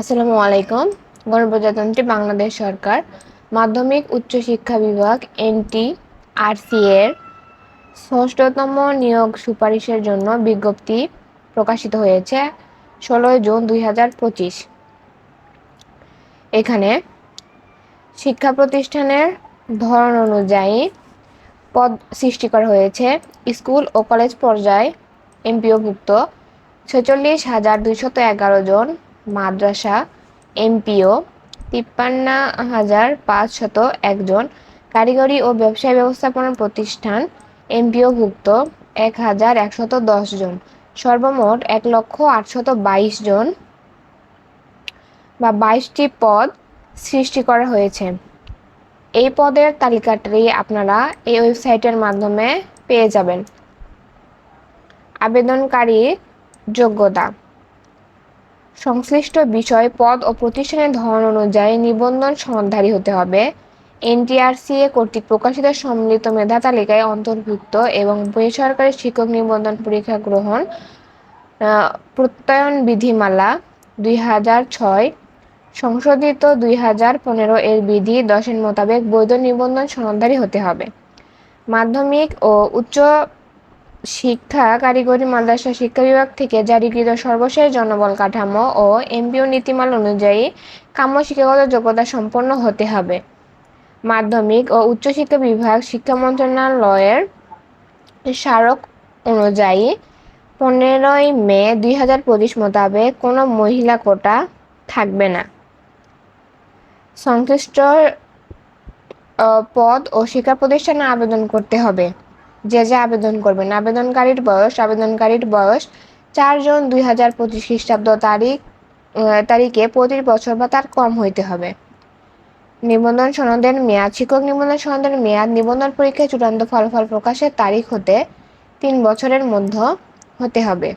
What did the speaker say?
আসসালামু আলাইকুম। গণপ্রজাতন্ত্রী বাংলাদেশ সরকার, মাধ্যমিক উচ্চ শিক্ষা বিভাগ এনটি এর ষষ্ঠতম নিয়োগ সুপারিশের জন্য বিজ্ঞপ্তি প্রকাশিত হয়েছে ষোলোই জুন দুই হাজার পঁচিশ। এখানে শিক্ষা প্রতিষ্ঠানের ধরন অনুযায়ী পদ সৃষ্টি করা হয়েছে। স্কুল ও কলেজ পর্যায়ে এমপিওভুক্ত ছেচল্লিশ হাজার দুইশত এগারো জন মাদ্রাসা, এমপিও, তিপ্পান্ন হাজার পাঁচশত একজন কারিগরি ও ব্যবসায় ব্যবস্থাপনা প্রতিষ্ঠান, এমপিওভুক্ত, এক হাজার একশত দশ জন। সর্বমোট এক লক্ষ আটশত বাইশ জন বা বাইশটি পদ সৃষ্টি করা হয়েছে। এই পদের তালিকাটি আপনারা এই ওয়েবসাইটের মাধ্যমে পেয়ে যাবেন। আবেদনকারী যোগ্যতা। সংশ্লিষ্ট বিষয়, পদ ও প্রতিষ্ঠানের ধরন অনুযায়ী নিবন্ধন সনদধারী হতে হবে। এনটিআরসিএ কর্তৃক প্রকাশিত সম্মিলিত মেধা তালিকায় অন্তর্ভুক্ত এবং বেসরকারি শিক্ষক নিবন্ধন পরীক্ষা গ্রহণ প্রত্যয়ন বিধিমালা দুই হাজার ছয়, সংশোধিত দুই হাজার পনেরো এর বিধি দশের মোতাবেক বৈধ নিবন্ধন সনদধারী হতে হবে। মাধ্যমিক ও উচ্চ শিক্ষা, কারিগরি, মাদ্রাসা শিক্ষা বিভাগ থেকে জারিকৃত সর্বশেষ জনবল কাঠামো ও এমপিও নীতিমালা অনুযায়ী কাম্য শিক্ষাগত যোগ্যতা সম্পন্ন হতে হবে। মাধ্যমিক ও উচ্চশিক্ষা বিভাগ শিক্ষা মন্ত্রণালয়ের স্মারক অনুযায়ী পনেরোই মে দুই হাজার পঁচিশ মোতাবেক কোনো মহিলা কোটা থাকবে না। সংশ্লিষ্ট পদ ও শিক্ষা প্রতিষ্ঠানে আবেদন করতে হবে। যে যে আবেদন করবেন। আবেদনকারীর বয়স আবেদনকারীর বয়স চার জুন দুই হাজার পঁচিশ খ্রিস্টাব্দ তারিখ তারিখে প্রতি বছর বা তার কম হইতে হবে। নিবন্ধন সনদের মেয়াদ, শিক্ষক নিবন্ধন সনদের মেয়াদ, নিবন্ধন পরীক্ষায় চূড়ান্ত ফলাফল প্রকাশের তারিখ হতে তিন বছরের মধ্যে হতে হবে।